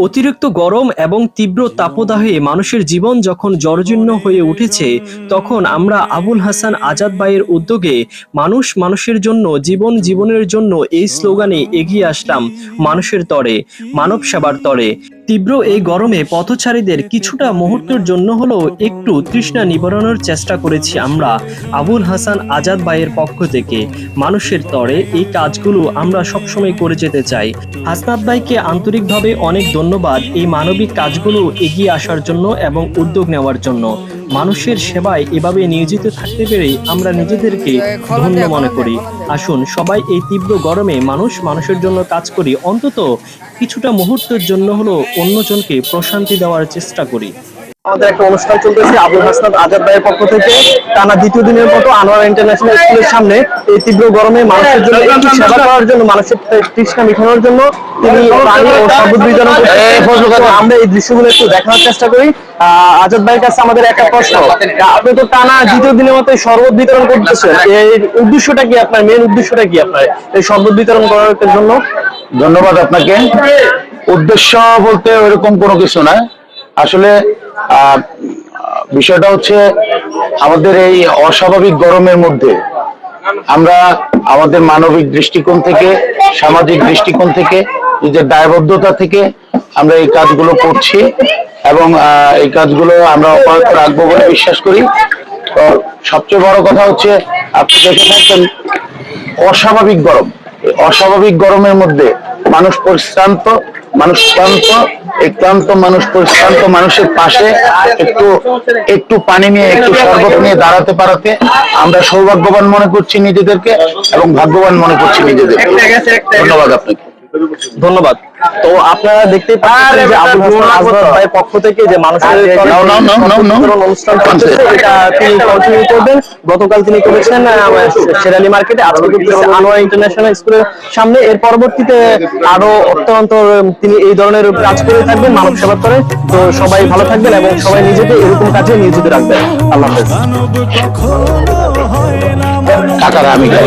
অতিরিক্ত গরম এবং তীব্র তাপদাহে মানুষের জীবন যখন জর্জীর্ণ হয়ে উঠেছে, তখন আমরা আবুল হাসান আজাদ ভাইয়ের উদ্যোগে মানুষ মানুষের জন্য, জীবন জীবনের জন্য এই স্লোগানে এগিয়ে আসলাম, মানুষের তরে মানব সেবার তরে। তীব্র এই গরমে পথচারীদের কিছুটা মুহূর্তের জন্য হলেও একটু তৃষ্ণা নিবারণের চেষ্টা করেছি আমরা, আবুল হাসান আজাদ ভাইয়ের পক্ষ থেকে। মানুষের তরে এই কাজগুলো আমরা সবসময় করে যেতে চাই। হাসনাত ভাইকে আন্তরিকভাবে অনেক ধন্যবাদ এই মানবিক কাজগুলো এগিয়ে আসার জন্য এবং উদ্যোগ নেওয়ার জন্য। মানুষের সেবায় এভাবে নিয়োজিত থাকতে পেরেই আমরা নিজেদেরকে ধন্য মনে করি। আসুন, সবাই এই তীব্র গরমে মানুষ মানুষের জন্য কাজ করি। অন্তত কিছুটা মুহূর্তের জন্য হলো অন্যজনকে প্রশান্তি দেওয়ার চেষ্টা করি। আমাদের একটা অনুষ্ঠান চলতেছে আবুল হাসনাত আজাদ ভাইয়ের পক্ষ থেকে। টানা দ্বিতীয় দিনের মতো আনোয়ার ইন্টারন্যাশনাল স্কুলের সামনে এই তীব্র গরমে মানুষের জন্য একটু সেবা করার জন্য মানুষের তৃষ্ণা মিটানোর জন্য তিনি পানি ও শরবত বিতরণ আমরা এই দৃশ্যগুলো একটু দেখানোর চেষ্টা করি। আজাদ ভাইয়ের কাছে আমাদের একটা প্রশ্ন। আপনি তো টানা দ্বিতীয় দিনের মতো শরবত বিতরণ করতেছেন। এর উদ্দেশ্যটা কি আপনার? মেন উদ্দেশ্যটা কি আপনার এই শরবত বিতরণ করার জন্য? ধন্যবাদ আপনাকে। উদ্দেশ্য বলতে ওইরকম কোনো কিছু না। আসলে বিষয়টা হচ্ছে আমাদের এই অস্বাভাবিক গরমের মধ্যে আমরা আমাদের মানবিক দৃষ্টিকোণ থেকে, সামাজিক দৃষ্টিকোণ থেকে, নিজের দায়বদ্ধতা থেকে আমরা এই কাজগুলো করছি এবং এই কাজগুলো আমরা অব্যাহত রাখব বলে বিশ্বাস করি। তো সবচেয়ে বড় কথা হচ্ছে, আপনি দেখে থাকবেন, অস্বাভাবিক গরম। অস্বাভাবিক গরমের মধ্যে মানুষ পরিশ্রান্ত, মানুষ ক্লান্ত এই ক্লান্ত মানুষ পরিশ্রান্ত মানুষের পাশে একটু একটু পানি নিয়ে, একটু শরবত নিয়ে দাঁড়াতে পারাতে আমরা সৌভাগ্যবান মনে করছি নিজেদেরকে এবং ভাগ্যবান মনে করছি নিজেদের ধন্যবাদ আপনাকে। ধন্যবাদ। তো আপনারা দেখতেই পাচ্ছেন যে আবুল হাসান পক্ষ থেকে যে মানুষের অনুষ্ঠান এটা তিনি কন্টিনিউ করবেন। গতকাল তিনি করেছেন শেরালি মার্কেটে আজকে করতেছে আনোয়ার ইন্টারন্যাশনাল স্কুলের সামনে। এর পরবর্তীতে আরও অত্যন্ত তিনি এই ধরনের কাজ করে থাকবেন মানব সেবা করে। তো সবাই ভালো থাকবেন এবং সবাই নিজেকে এরকম কাজে নিয়োজিত রাখবেন। আল্লাহ হাফেজ। আমি খাই।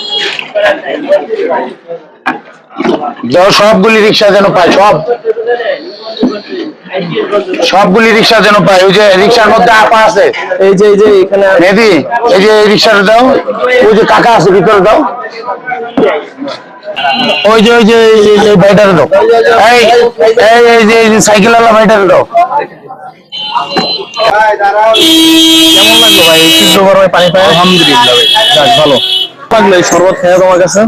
সবগুলি রিক্সা যেন পায় সব। সবগুলি রিক্সা যেন পায়। ওই যে রিক্সার মধ্যে আপা আছে। এই যে এই যে এখানে মেহেদি এই যে রিক্সাটা দাও। ওই যে কাকা আছে ভিতরে দাও। ওই যে ওই যে এই- ভাইটারে দাও। এই এই যে এই যে সাইকেল ভাইটারে দাও। কেমন লাগল ভাই? তীব্র গরমে পানি পায়? আলহামদুলিল্লাহ ভাই। ভালো। লাগল এই শরবত খেয়ে তোমার কাছে?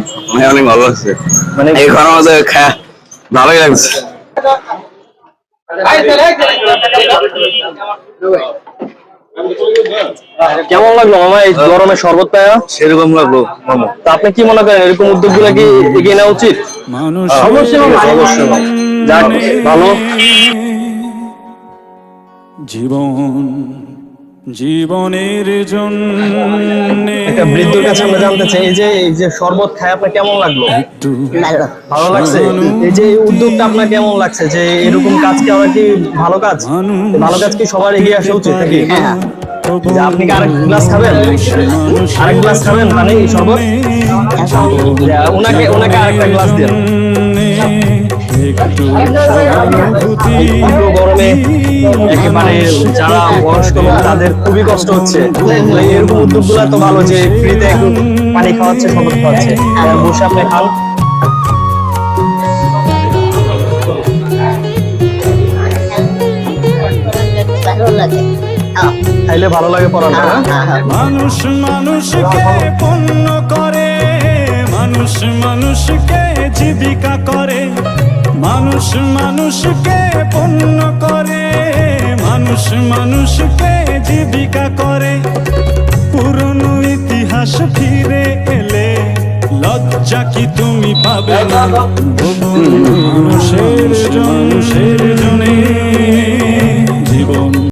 অনেক ভালো লাগছে। মানে এই ঘরের মধ্যে ভালোই লাগছে। কেমন লাগল মামা এই গরমে শরবত পায়া? সেরকম লাগল তা আপনি কি মনে করেন এরকম উদ্যোগগুলো কি এগিয়ে নেওয়া উচিত? অবশ্যই অবশ্যই যাক ভালো। জীবন জীবনের জন্য একটা বৃদ্ধর কাছে আমরা জানতে চাই এই যে এই যে শরবত খায় আপনার কেমন লাগল? ভালো লাগছে? এই যে উদ্যোগটা আপনার কেমন লাগছে? যে এরকম কাজ কি আমরা কি ভালো কাজ? ভালো কাজ কি সবার এগিয়ে আসা উচিত নাকি? যে আপনি কি আরেক গ্লাস খাবেন? আরেক গ্লাস খাবেন মানে শরবত? ওনাকে ওনাকে আরেকটা গ্লাস দেন। একেবারে যারা বয়স্ক তাদের খুবই কষ্ট হচ্ছে এরকম তো ভালো যে ফ্রিতে পানি খাওয়াচ্ছে শরবত খাওয়াচ্ছে বসে আপনি খান খাইলে ভালো লাগে পড়াটা হ্যাঁ? হ্যাঁ, হ্যাঁ। মানুষ মানুষকে পণ্য করে মানুষ মানুষকে জীবিকা করে মানুষ মানুষকে পণ্য করে, মানুষ মানুষকে জীবিকা করে। পুরনো ইতিহাস ফিরে এলে লজ্জা কি তুমি পাবে মানুষের মানুষের জনে জীবন